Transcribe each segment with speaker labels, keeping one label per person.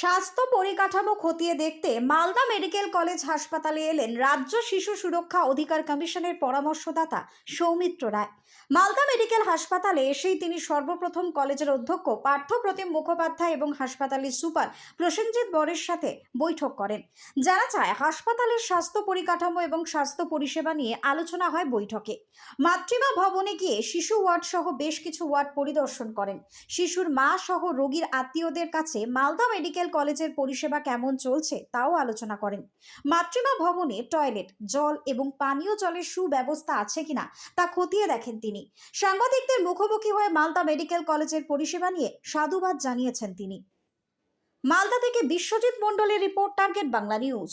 Speaker 1: স্বাস্থ্য পরিকাঠামো খতিয়ে দেখতে মালদা মেডিকেল কলেজ হাসপাতালে এলেন রাজ্য শিশু সুরক্ষা অধিকার কমিশনের পরামর্শদাতা সৌমিত্র রায়। মালদা মেডিকেল হাসপাতালে এসেই তিনি সর্বপ্রথম কলেজের অধ্যক্ষ পার্থপ্রতিম মুখোপাধ্যায় এবং হাসপাতালের সুপার প্রসেনজিৎ বরের সাথে বৈঠক করেন। জানা যায়, হাসপাতালের স্বাস্থ্য পরিকাঠামো এবং স্বাস্থ্য পরিষেবা নিয়ে আলোচনা হয় বৈঠকে। মাতৃমা ভবনে গিয়ে শিশু ওয়ার্ড সহ বেশ কিছু ওয়ার্ড পরিদর্শন করেন। শিশুর মা সহ রোগীর আত্মীয়দের কাছে মালদা মেডিকেল কলেজের পরিষেবা কেমন চলছে তাও আলোচনা করেন। মাতৃমা ভবনে টয়লেট, জল এবং পানীয় জলের সুব্যবস্থা আছে কিনা তা খতিয়ে দেখেন তিনি। সাংবাদিকদের মুখোমুখি হয়ে মালদা মেডিকেল কলেজের পরিষেবা নিয়ে সাধুবাদ জানিয়েছেন তিনি। মালদা থেকে বিশ্বজিৎ মণ্ডলের রিপোর্ট, টার্গেট বাংলা নিউজ।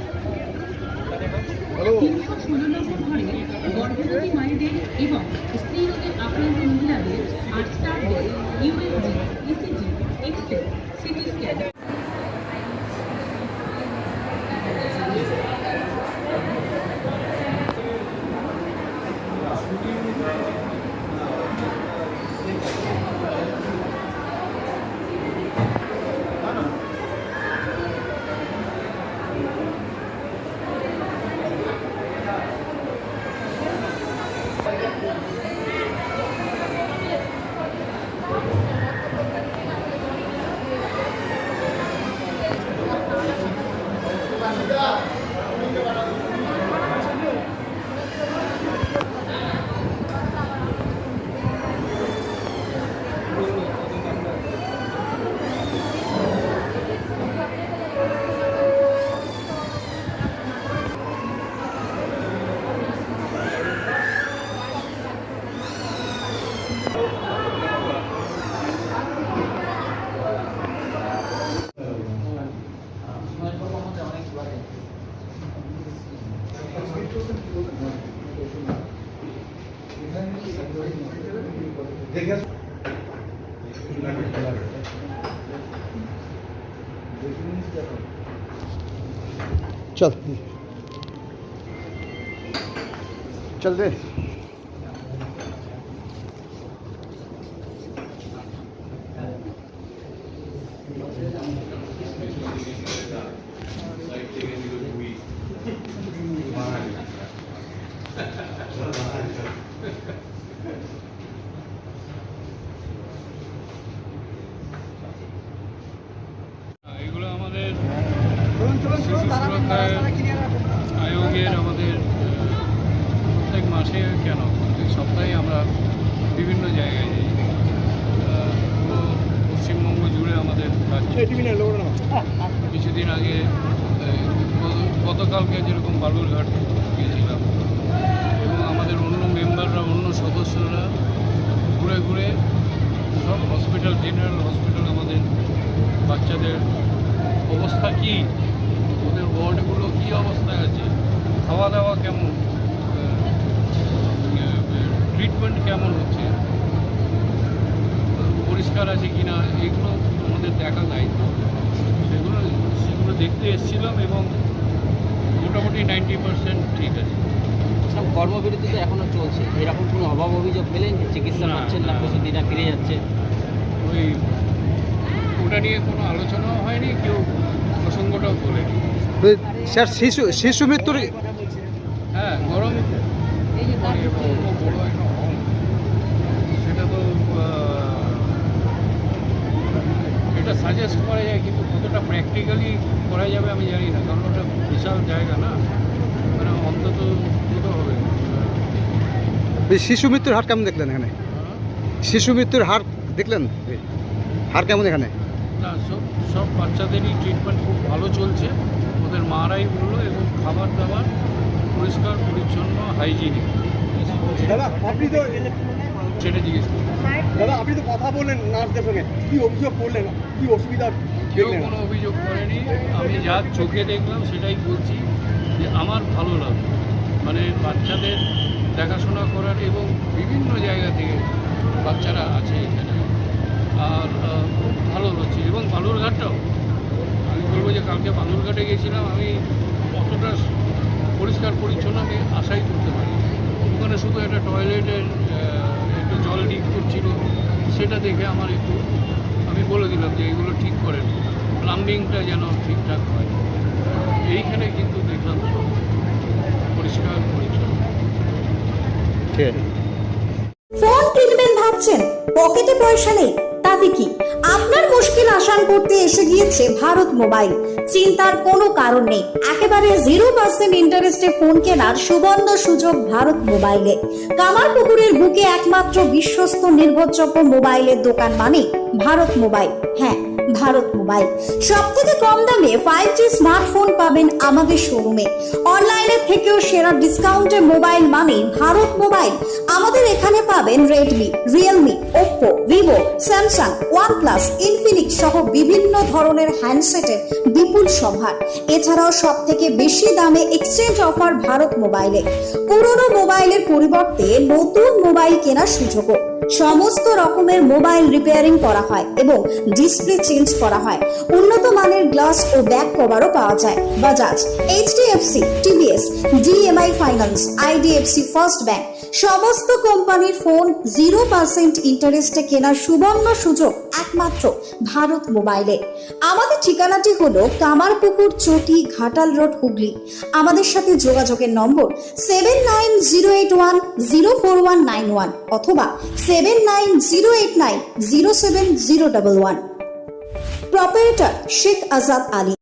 Speaker 2: তিনশো ষোলো নম্বর ঘরে গর্ভবতী মায়েদের এবং স্ত্রী Thank
Speaker 3: you. चल। चल
Speaker 4: दे শিশু সুরক্ষায় আয়োগের আমাদের প্রত্যেক মাসে কেন? প্রত্যেক সপ্তাহে আমরা বিভিন্ন জায়গায় যাই। পশ্চিমবঙ্গ জুড়ে আমাদের কিছুদিন আগে গত- গতকালকে যেরকম বালুরঘাট গিয়েছিলাম, এবং আমাদের অন্য মেম্বাররা, অন্য সদস্যরা ঘুরে ঘুরে সব হসপিটাল জেনারেল হসপিটাল আমাদের বাচ্চাদের অবস্থা কি? ওয়ার্ডগুলো কি অবস্থায় আছে? খাওয়া দাওয়া কেমন ট্রিটমেন্ট কেমন হচ্ছে? পরিষ্কার আছে কি না এগুলো আমাদের দেখা দায়িত্ব সেগুলো সেগুলো দেখতে এসেছিলাম এবং মোটামুটি নাইনটি পার্সেন্ট ঠিক আছে।
Speaker 5: সব কর্মবিরতি তো এখনও চলছে। এরকম কোনো অভাব অভিযোগ পেলেন চিকিৎসা পাচ্ছেন না
Speaker 4: না।
Speaker 5: প্রতিদিনা ফিরে যাচ্ছে?
Speaker 4: ওই ওটা নিয়ে কোনো আলোচনাও হয়নি? কেউ প্রসঙ্গটাও তোলেনি
Speaker 6: স্যার শিশু শিশু মৃত্যুর
Speaker 4: হ্যাঁ গরম সেটা তো এটা সাজেস্ট করা যায় কিন্তু কতটা প্র্যাকটিক্যালি করা যাবে আমি জানি না কারণ ওটা বিশাল জায়গা না। মানে অন্তত দুটো হবে।
Speaker 6: এই শিশু মৃত্যুর হার কেমন দেখলেন এখানে? শিশু মৃত্যুর হার দেখলেন? হার কেমন এখানে?
Speaker 4: না সব সব বাচ্চাদেরই ট্রিটমেন্ট খুব ভালো চলছে। ওদের মারাই বলল এবং খাবার দাবার পরিষ্কার পরিচ্ছন্ন হাইজিনিক
Speaker 3: দাদা আপনি তো
Speaker 4: সেটা জিজ্ঞেস করুন
Speaker 3: দাদা আপনি তো কথা বললেন নার্সদের সঙ্গে। কি অভিযোগ করলেন? কি অসুবিধা
Speaker 4: কেউ কোনো অভিযোগ করেনি। আমি যা চোখে দেখলাম সেটাই বলছি যে আমার ভালো লাগল। মানে বাচ্চাদের দেখাশোনা করার এবং বিভিন্ন জায়গা থেকে বাচ্চারা আছে এখানে। আর খুব ভালো হচ্ছে। এবং বালুরঘাটটাও আমি বলব যে কালকে বালুরঘাটে গেছিলাম আমি অতটা পরিষ্কার পরিচ্ছন্ন আমি আশাই করতে পারি ওখানে শুধু একটা টয়লেটের একটু জল লিক করছিল সেটা দেখে আমার একটু আমি বলে দিলাম যে এগুলো ঠিক করেন। প্লাম্বিংটা যেন ঠিকঠাক হয়। এইখানে কিন্তু দেখলাম পরিষ্কার পরিচ্ছন্ন।
Speaker 6: ঠিক আছে।
Speaker 1: ফোন কিনবেন ভাবছেন পকেটে পয়সা নেই কি? আপনার মুশকিল আসান করতে এসে গিয়েছে ভারত মোবাইল। চিন্তার কোনো কারণ নেই। একেবারে জিরো পার্সেন্ট ইন্টারেস্টে ফোন কেনার সুবর্ণ সুযোগ ভারত মোবাইলে। কামারপুকুরের বুকে একমাত্র বিশ্বস্ত নির্ভরযোগ্য মোবাইলের দোকান মানে ভারত মোবাইল। হ্যাঁ ভারত মোবাইল। সব থেকে কম দামে ফাইভ জি স্মার্টফোন পাবেন আমাদের শোরুমে অনলাইনের থেকেও সেরা ডিসকাউন্টে মোবাইল মানে ভারত মোবাইল। আমাদের এখানে পাবেন Redmi Realme Oppo Vivo Samsung OnePlus Infinix সহ বিভিন্ন ধরনের হ্যান্ডসেটের বিপুল সম্ভার। এছাড়াও সব থেকে বেশি দামে এক্সচেঞ্জ অফার ভারত মোবাইলে। পুরনো মোবাইলের পরিবর্তে নতুন মোবাইল কেনার সুযোগও। সমস্ত রকমের মোবাইল রিপেয়ারিং করা হয় এবং ডিসপ্লে চেঞ্জ করা হয়। উন্নত মানের গ্লাস ও ব্যাক কভারও পাওয়া যায়। Bajaj HDFC TVS DMI finance IDFC first bank সমস্ত কোম্পানির ফোন জিরো পার্সেন্ট ইন্টারেস্টে কেনার সুবর্ণ সুযোগ একমাত্র ভারত মোবাইলে। আমাদের ঠিকানাটি হলো কামারপুকুর চটি ঘাটাল রোড হুগলি। আমাদের সাথে যোগাযোগের number seven nine zero eight one zero four one nine one অথবা seven nine zero eight nine zero seven zero double one proprietor Sheikh Azad Ali